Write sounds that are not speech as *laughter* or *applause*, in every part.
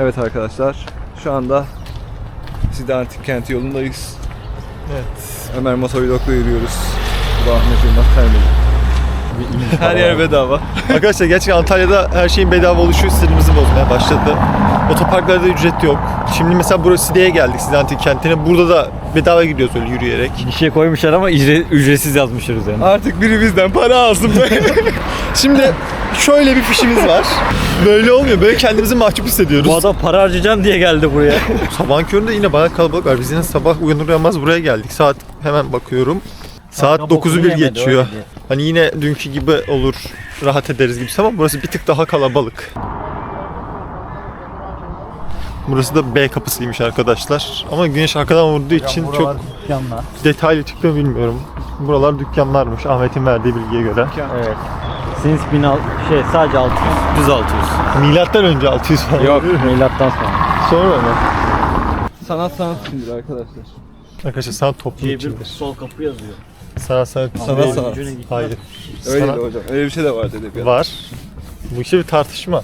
Evet arkadaşlar, şu anda Side Antik Kenti yolundayız. Evet. Ömer Motovlog'da yürüyoruz. Bu Ahmet Yılmaz Termeli. Her yer bedava. Arkadaşlar gerçekten Antalya'da her şeyin bedava oluşu sinirimizi bozmaya başladı. Otoparklarda ücret yok. Şimdi mesela burası Side'ye geldik Side Antik Kenti'ne. Burada da bedava gidiyoruz öyle yürüyerek. Bir şey koymuşlar ama ücre- ücretsiz yazmışlar üzerine. Artık biri bizden para alsın. *laughs* Şimdi şöyle bir fişimiz var. Böyle olmuyor. Böyle kendimizi mahcup hissediyoruz. Bu adam para harcayacaksın diye geldi buraya. *laughs* Sabahın köründe yine bayağı kalabalık var. Biz yine sabah uyanır uyanmaz buraya geldik. Saat hemen bakıyorum. Saat Kanka 9'u bokunu bir geçiyor. Hani yine dünkü gibi olur, rahat ederiz gibi ama burası bir tık daha kalabalık. Burası da B kapısıymış arkadaşlar. Ama güneş arkadan vurduğu için çok dükkanlar. detaylı çıktı bilmiyorum. Buralar dükkanlarmış Ahmet'in verdiği bilgiye göre. Evet. Since bin al- şey sadece 600, düz 600. Milattan önce 600 falan. Yok milattan sonra. Sonra mı? sanat sanat içindir arkadaşlar. Arkadaşlar sanat toplum Diye bir içindir. sol kapı yazıyor. Sanat sanat. Sanat sanat. Gitmez. Hayır. Öyle Sanat- hocam. Öyle bir şey de var dedi. bir Var. Bu işte bir tartışma.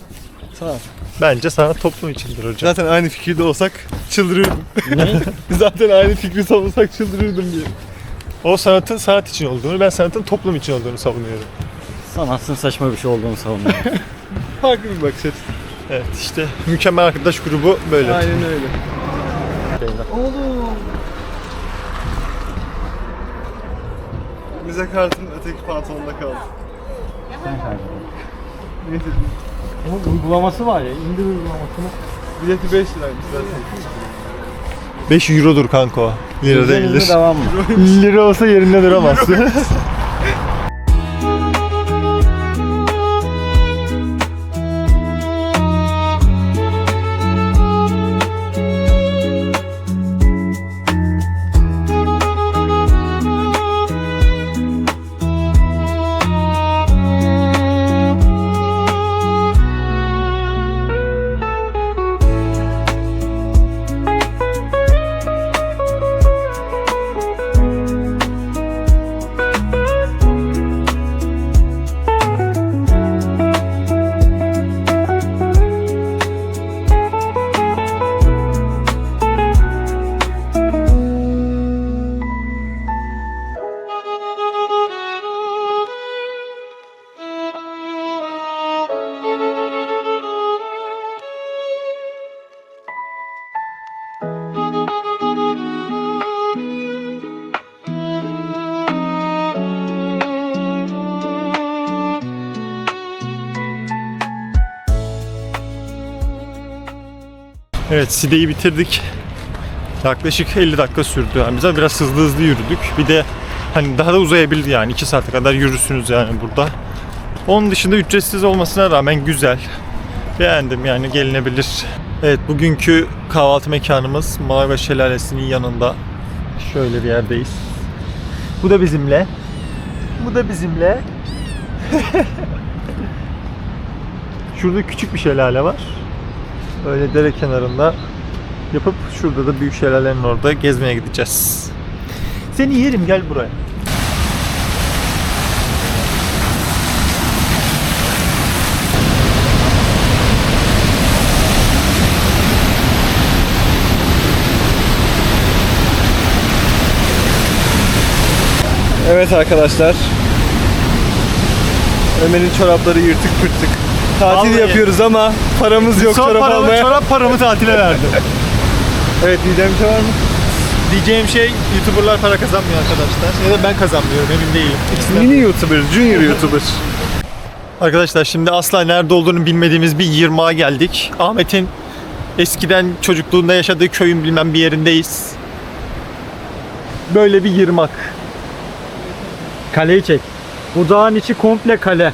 Sanat. Bence sanat toplum içindir hocam. Zaten aynı fikirde olsak çıldırırdım. Ne? *laughs* Zaten aynı fikri savunsak çıldırırdım diye. O sanatın sanat için olduğunu, ben sanatın toplum için olduğunu savunuyorum. Sanatsın saçma bir şey olduğunu savunuyor. *laughs* Farklı bir bakış açısı. Evet işte mükemmel arkadaş grubu böyle. Aynen öyle. Oğlum. Bize kartın öteki pantolonda kaldı. Neyse. Ama uygulaması var ya, indir uygulamasını. Bileti 5 liraymış zaten. 5 eurodur kanka o. Lira Hızlı değildir. devam mı? Lira olsa yerinde duramaz. *laughs* *laughs* evet Side'yi bitirdik. Yaklaşık 50 dakika sürdü. Yani biz de biraz hızlı hızlı yürüdük. Bir de hani daha da uzayabildi yani 2 saate kadar yürürsünüz yani burada. Onun dışında ücretsiz olmasına rağmen güzel. Beğendim yani gelinebilir. Evet bugünkü kahvaltı mekanımız Malaga Şelalesi'nin yanında. Şöyle bir yerdeyiz. Bu da bizimle. Bu da bizimle. *laughs* Şurada küçük bir şelale var. Öyle dere kenarında yapıp şurada da büyük şelalenin orada gezmeye gideceğiz. Seni yerim gel buraya. Evet arkadaşlar. Ömer'in çorapları yırtık pırtık. Tatil Vallahi. yapıyoruz ama paramız yok Son çorap paramı, almaya. çorap paramı tatile verdim. *laughs* Evet diyeceğim bir şey var mı? Diyeceğim şey YouTuber'lar para kazanmıyor arkadaşlar. Ya da ben kazanmıyorum emin değilim. İkisinden. Mini YouTuber, Junior YouTuber. Arkadaşlar şimdi asla nerede olduğunu bilmediğimiz bir yırmağa geldik. Ahmet'in eskiden çocukluğunda yaşadığı köyün bilmem bir yerindeyiz. Böyle bir yırmak. Kaleyi çek. Bu dağın içi komple kale.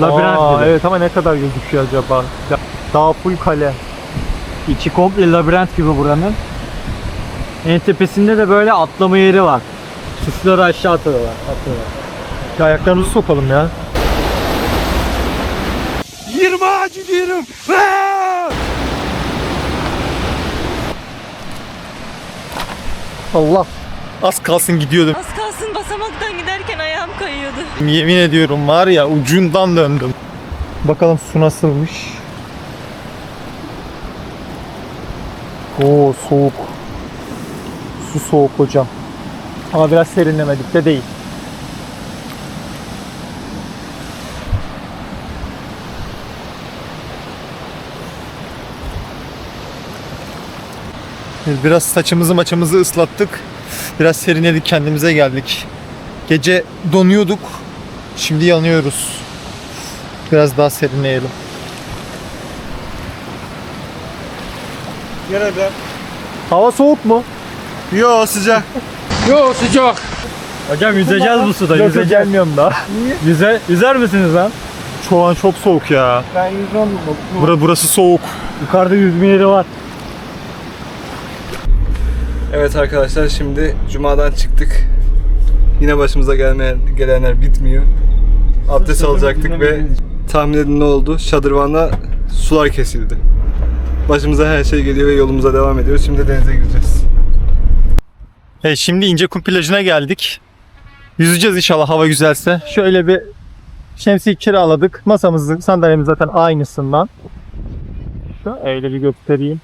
Labirent Aa, gibi. Evet ama ne kadar gözüküyor acaba? Ya, Daha full kale. İçi komple labirent gibi buranın. En tepesinde de böyle atlama yeri var. Suçları aşağı atıyorlar. atıyorlar. Ya ayaklarımızı sokalım ya. 20 ağacı diyorum. Allah. Az kalsın gidiyordum. Az kalsın basamaktan giderken ayağım kayıyordu. Yemin ediyorum var ya ucundan döndüm. Bakalım su nasılmış. Oo soğuk. Su soğuk hocam. Ama biraz serinlemedik de değil. Biraz saçımızı maçımızı ıslattık. Biraz serinledik kendimize geldik. Gece donuyorduk. Şimdi yanıyoruz. Biraz daha serinleyelim. Gene de. Hava soğuk mu? Yo sıcak. Hocam yüzeceğiz bu suda. Yok Yüzeceğiz. gelmiyorum daha. Yüze, yüzer misiniz lan? Şu an çok soğuk ya. Ben yüzmem. Bura, burası soğuk. Yukarıda yüzme yeri var. Evet arkadaşlar şimdi Cuma'dan çıktık. Yine başımıza gelmeyen gelenler bitmiyor. Abdest alacaktık ve tahmin edin ne oldu? Şadırvanda sular kesildi. Başımıza her şey geliyor ve yolumuza devam ediyoruz. Şimdi denize gireceğiz. Evet şimdi İncekum plajına geldik. Yüzeceğiz inşallah hava güzelse. Şöyle bir şemsiye kiraladık. Masamızı, sandalyemiz zaten aynısından. Şu öyle bir göstereyim.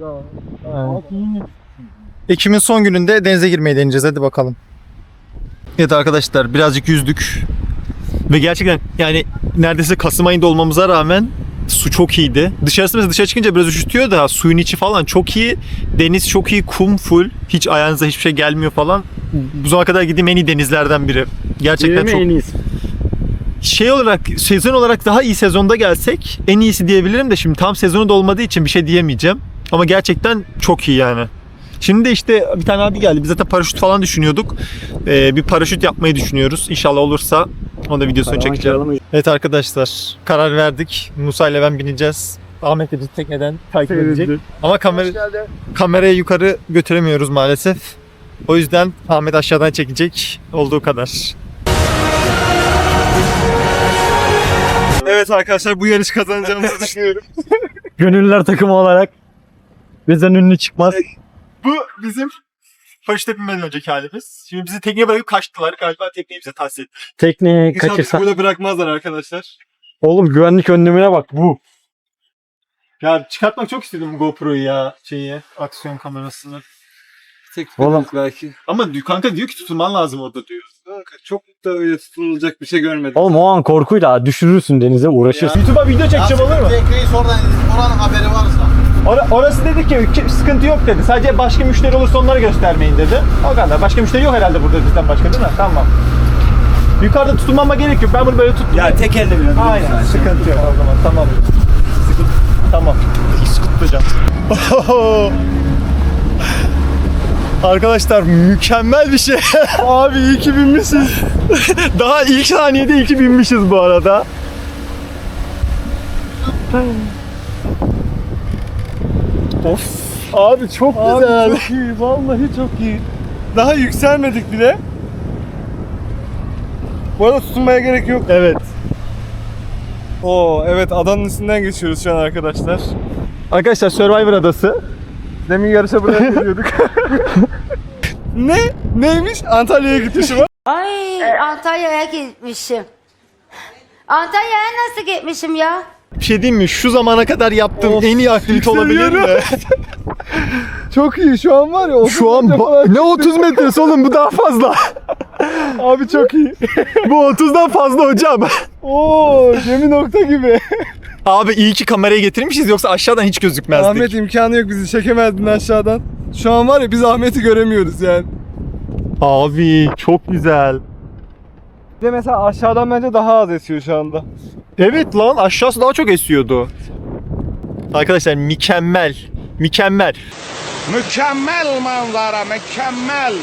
Evet. Ekim'in son gününde denize girmeyi deneyeceğiz. Hadi bakalım. Evet arkadaşlar birazcık yüzdük. Ve gerçekten yani neredeyse Kasım ayında olmamıza rağmen su çok iyiydi. Dışarısı mesela dışarı çıkınca biraz üşütüyor da suyun içi falan çok iyi. Deniz çok iyi, kum full. Hiç ayağınıza hiçbir şey gelmiyor falan. Bu zamana kadar gittiğim en iyi denizlerden biri. Gerçekten çok en iyisi. şey olarak sezon olarak daha iyi sezonda gelsek en iyisi diyebilirim de şimdi tam sezonu da olmadığı için bir şey diyemeyeceğim. Ama gerçekten çok iyi yani. Şimdi de işte bir tane abi geldi. Biz zaten paraşüt falan düşünüyorduk. Ee, bir paraşüt yapmayı düşünüyoruz. İnşallah olursa onu da videosunu çekeceğim. Evet arkadaşlar karar verdik. Musa ile ben bineceğiz. Ahmet de bizi tekneden takip edecek. Ama kamera, kamerayı yukarı götüremiyoruz maalesef. O yüzden Ahmet aşağıdan çekecek olduğu kadar. Evet arkadaşlar bu yarış kazanacağımızı *laughs* düşünüyorum. Gönüllüler takımı olarak bizden ünlü çıkmaz. Bu bizim paraşütle binmeden önceki halimiz. Şimdi bizi tekneye bırakıp kaçtılar. Galiba tekneyi bize tahsis etti. Tekneyi İnşallah bizi kaçırsa. burada bırakmazlar arkadaşlar. Oğlum güvenlik önlemine bak bu. Ya çıkartmak çok istedim bu GoPro'yu ya şeyi, aksiyon kamerasını. Tek Oğlum. belki. Ama diyor- kanka diyor ki tutulman lazım orada diyor. Kanka çok da öyle tutulacak bir şey görmedim. Oğlum o an korkuyla düşürürsün denize uğraşırsın. YouTube'a video çekeceğim olur mu? Tekneyi oradan oranın haberi varsa. Ora- orası dedi ki "Ki- sıkıntı yok dedi. Sadece başka müşteri olursa onları göstermeyin dedi. O kadar. Başka müşteri yok herhalde burada bizden başka değil mi? Tamam. Yukarıda tutulmama gerek yok. Ben bunu böyle tuttum. Ya tek elde bile. Aynen. Sıkıntı yok o zaman. Tamam. Sıkıntı. Tamam. İki sıkı tutacağım. Arkadaşlar mükemmel bir şey. *laughs* Abi iyi ki binmişiz. *laughs* Daha ilk saniyede iyi ki binmişiz bu arada. *laughs* of. Abi çok güzel. çok *laughs* iyi. Vallahi çok iyi. Daha yükselmedik bile. Bu arada tutunmaya gerek yok. Evet. Oo evet adanın üstünden geçiyoruz şu an arkadaşlar. Arkadaşlar Survivor adası. Demin yarışa buraya *laughs* geliyorduk. ne? Neymiş? Antalya'ya gitmişim. *laughs* Ay Antalya'ya gitmişim. Antalya'ya nasıl gitmişim ya? Bir şey diyeyim mi? Şu zamana kadar yaptığım Of, en iyi aktivite olabilir mi? *laughs* çok iyi. Şu an var ya. 30 Şu an metre ba- falan. ne 30 metresi oğlum bu daha fazla. *laughs* Abi çok iyi. *laughs* bu 30'dan fazla hocam. Oo gemi nokta gibi. Abi iyi ki kamerayı getirmişiz yoksa aşağıdan hiç gözükmezdik. Ahmet imkanı yok bizi çekemezdin aşağıdan. Şu an var ya biz Ahmet'i göremiyoruz yani. Abi çok güzel. Bir de mesela aşağıdan bence daha az esiyor şu anda. Evet lan aşağısı daha çok esiyordu. Arkadaşlar mükemmel. Mükemmel. Mükemmel manzara, mükemmel.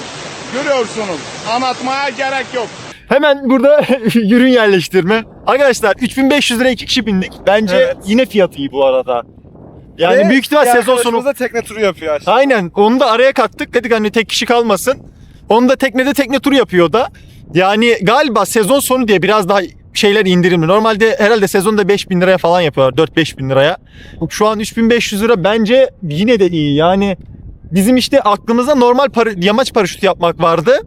Görüyorsunuz. Anlatmaya gerek yok. Hemen burada *laughs* ürün yerleştirme. Arkadaşlar 3500 lira iki kişi bindik. Bence Evet. yine fiyatı iyi bu arada. Yani Ve büyük ihtimal bir sezon sonu arkadaşımız da tekne turu yapıyor aşağı. Aynen. Onu da araya kattık. Dedik hani tek kişi kalmasın. Onu da teknede tekne turu yapıyor o da. Yani galiba sezon sonu diye biraz daha şeyler indirimli. Normalde herhalde sezonda 5000 liraya falan yapıyorlar. 4-5 bin liraya. Şu an 3500 lira bence yine de iyi. Yani bizim işte aklımızda normal para- yamaç paraşütü yapmak vardı.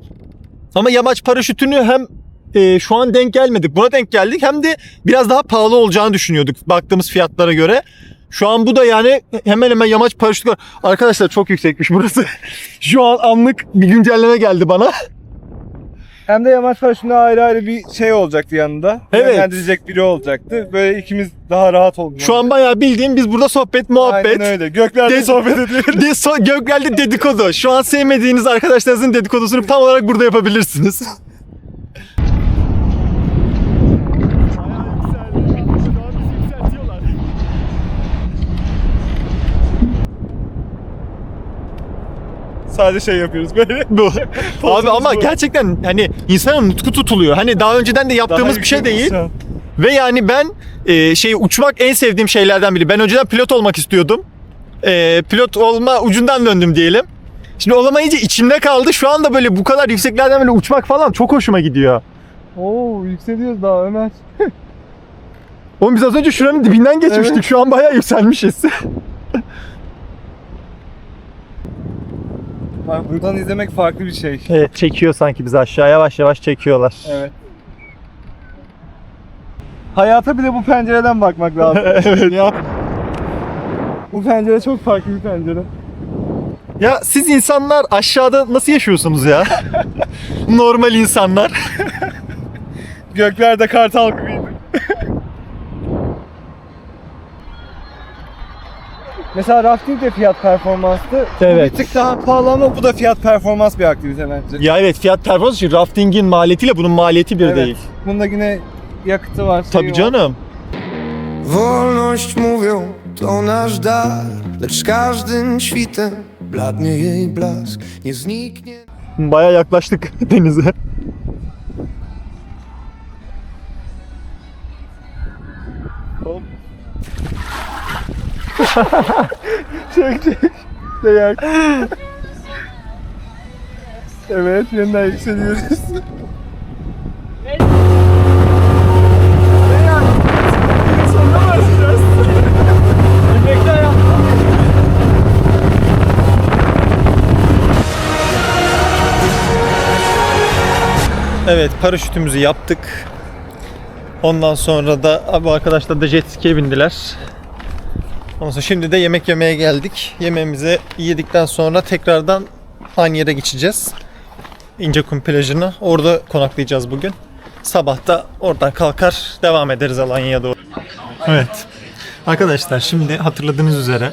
Ama yamaç paraşütünü hem e, şu an denk gelmedik. Buna denk geldik. Hem de biraz daha pahalı olacağını düşünüyorduk baktığımız fiyatlara göre. Şu an bu da yani hemen hemen yamaç paraşütü. Arkadaşlar çok yüksekmiş burası. *laughs* Şu an anlık bir güncelleme geldi bana. Hem de yamaç paraşütünde ayrı ayrı bir şey olacaktı yanında. Evet. Yönlendirecek biri olacaktı. Böyle ikimiz daha rahat olduk. Şu an bayağı bildiğim biz burada sohbet, muhabbet. Aynen öyle. Göklerde Dedi- sohbet ediyoruz. *laughs* De, so, Gökler'de dedikodu. Şu an sevmediğiniz arkadaşlarınızın dedikodusunu tam olarak burada yapabilirsiniz. Sadece şey yapıyoruz böyle. Bu. *laughs* Abi ama bu. gerçekten hani insanın nutku tutuluyor. Hani daha önceden de yaptığımız Daha bir şey değil. Ve yani ben e, şey uçmak en sevdiğim şeylerden biri. Ben önceden pilot olmak istiyordum. E, pilot olma ucundan döndüm diyelim. Şimdi olamayınca içimde kaldı. Şu anda böyle bu kadar yükseklerden böyle uçmak falan çok hoşuma gidiyor. Oo yükseliyoruz daha Ömer. Oğlum biz az önce şuranın dibinden geçmiştik. Evet. Şu an bayağı yükselmişiz. *laughs* Bak buradan izlemek farklı bir şey. evet çekiyor sanki bizi aşağı yavaş yavaş çekiyorlar. Evet. Hayata bile bu pencereden bakmak lazım. *laughs* evet. ya. Bu pencere çok farklı bir pencere. Ya siz insanlar aşağıda nasıl yaşıyorsunuz ya? *laughs* Normal insanlar. Göklerde kartal gibiydi. Mesela rafting de fiyat performanstı. Evet. Bu bir tık daha pahalı ama bu da fiyat performans bir aktivite bence. Ya evet fiyat performans için raftingin maliyetiyle bunun maliyeti bir Evet. değil. Bunda yine yakıtı var. Tabii canım. Wolność mówią, to nasz dar, lecz z każdym świtem bladnie jej blask, nie zniknie. Baya yaklaştık *laughs* denize. Çek çek. Dayak. evet yeniden yükseliyoruz. Evet paraşütümüzü yaptık. Ondan sonra da bu arkadaşlar da jet ski'ye bindiler. Ondan sonra şimdi de yemek yemeye geldik. Yemeğimizi yedikten sonra tekrardan aynı yere geçeceğiz. İncekum plajına. Orada konaklayacağız bugün. Sabah da oradan kalkar devam ederiz Alanya'ya doğru. Evet. Arkadaşlar şimdi hatırladığınız üzere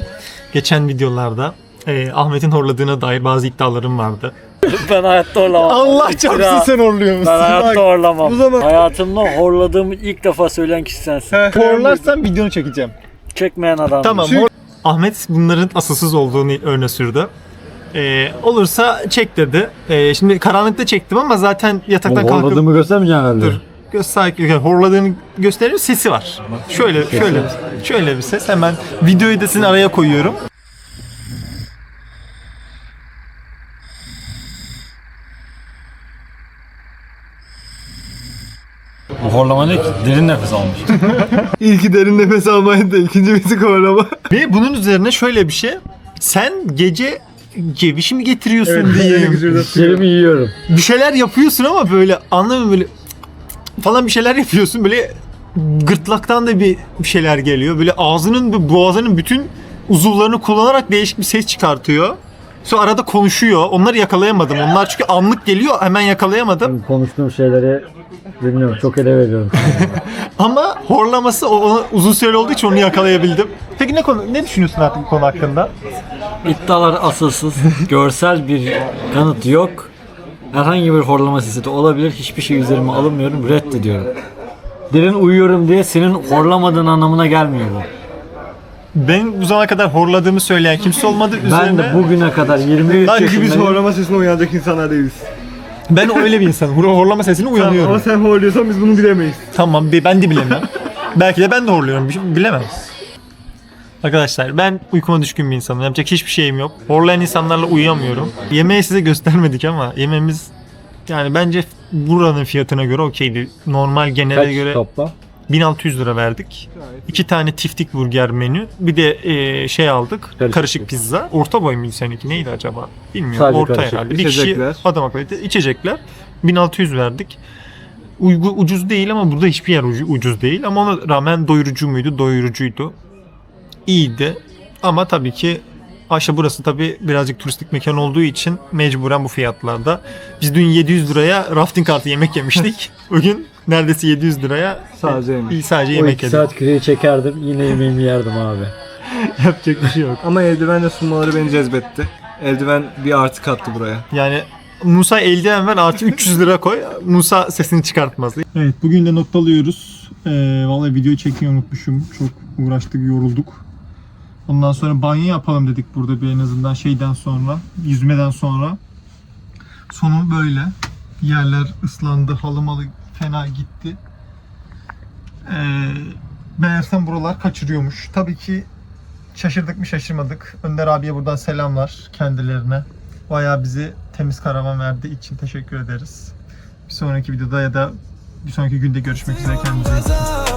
geçen videolarda e, Ahmet'in horladığına dair bazı iddialarım vardı. *laughs* Ben hayatta horlamam. Allah çarpsın sen horluyor musun? Ben hayatta horlamam. bu zaman- Hayatımda horladığımı ilk defa söyleyen kişi sensin. Horlarsan videonu çekeceğim. Çekmeyen adam. Tamam. Çünkü- Ahmet bunların asılsız olduğunu öne sürdü. Ee, olursa çek dedi. Ee, şimdi karanlıkta çektim ama zaten yataktan kalkıp Horladığımı göstermeyeceksin herhalde. Dur. sakin yani horladığını gösteriyor sesi var. Şöyle şöyle şöyle bir ses. Hemen videoyu da sizin araya koyuyorum. Horlama ne ki? Derin nefes almış. *laughs* İlki derin nefes almaydı da ikinci müzik horlama. Ve bunun üzerine şöyle bir şey. Sen gece mi getiriyorsun diyeyim. Dişlerimi yiyorum. bir şeyler yapıyorsun ama böyle anlamıyorum böyle falan bir şeyler yapıyorsun böyle gırtlaktan da bir şeyler geliyor. Böyle ağzının boğazının bütün uzuvlarını kullanarak değişik bir ses çıkartıyor. Sonra arada konuşuyor. Onları yakalayamadım. Onlar çünkü anlık geliyor. Hemen yakalayamadım. Konuştuğum şeyleri bilmiyorum. Çok ele veriyorum. *laughs* Ama horlaması o, o uzun süreli olduğu için onu yakalayabildim. Peki ne konu ne düşünüyorsun artık bu konu hakkında? İddialar asılsız. *laughs* Görsel bir kanıt yok. Herhangi bir horlama sesi de olabilir. Hiçbir şey üzerime alınmıyorum. Reddediyorum. Derin uyuyorum diye senin horlamadığın anlamına gelmiyor bu. Ben bu zamana kadar horladığımı söyleyen kimse olmadı. Ben Üzerine de bugüne kadar 23 Sanki biz yaşındayım. horlama sesine uyanacak insanlar değiliz. ben öyle bir insanım. Hor- Horlama sesini uyanıyorum. Ama sen horluyorsan biz bunu bilemeyiz. Tamam bi- ben de bilemem. Belki de ben de horluyorum. şey- Bilemem. Arkadaşlar ben uykuma düşkün bir insanım. Yapacak hiçbir şeyim yok. Horlayan insanlarla uyuyamıyorum. Yemeği size göstermedik ama yemeğimiz yani bence buranın fiyatına göre okeydi. Normal genele göre topla? 1600 lira verdik. İki tane tiftik burger menü. Bir de e, şey aldık. Karışık, Karışık pizza. Orta boy muydu seninki? Neydi acaba? Bilmiyorum. Sadece Orta karışık. herhalde. Bir kişi İçecekler. adam akıllı içecekler. 1600 verdik. Uygu, ucuz değil ama burada hiçbir yer ucu- ucuz değil. Ama ona rağmen doyurucu muydu? Doyurucuydu. iyiydi. Ama tabii ki Aşağı burası tabii birazcık turistik mekan olduğu için mecburen bu fiyatlarda. Biz dün 700 liraya rafting artı yemek yemiştik. *laughs* Bugün neredeyse 700 liraya Sadece yemek. sadece O yemek iki saat küreği çekerdim yine yemeğimi yerdim abi. *laughs* Yapacak bir şey yok. Ama eldivenle sunmaları beni cezbetti. Eldiven bir artı kattı buraya. Yani Musa eldiven ver artı 300 lira koy. Musa sesini çıkartmaz. Evet bugün de noktalıyoruz. Ee, vallahi video çekmeyi unutmuşum. Çok uğraştık, yorulduk. Ondan sonra banyo yapalım dedik burada bir en azından şeyden sonra, yüzmeden sonra. Sonu böyle. Yerler ıslandı, halı malı fena gitti. Ee, meğersem buralar kaçırıyormuş. Tabii ki şaşırdık mı şaşırmadık. Önder abiye buradan selamlar kendilerine. Bayağı bizi temiz karavan verdiği için teşekkür ederiz. Bir sonraki videoda ya da bir sonraki günde görüşmek üzere kendinize.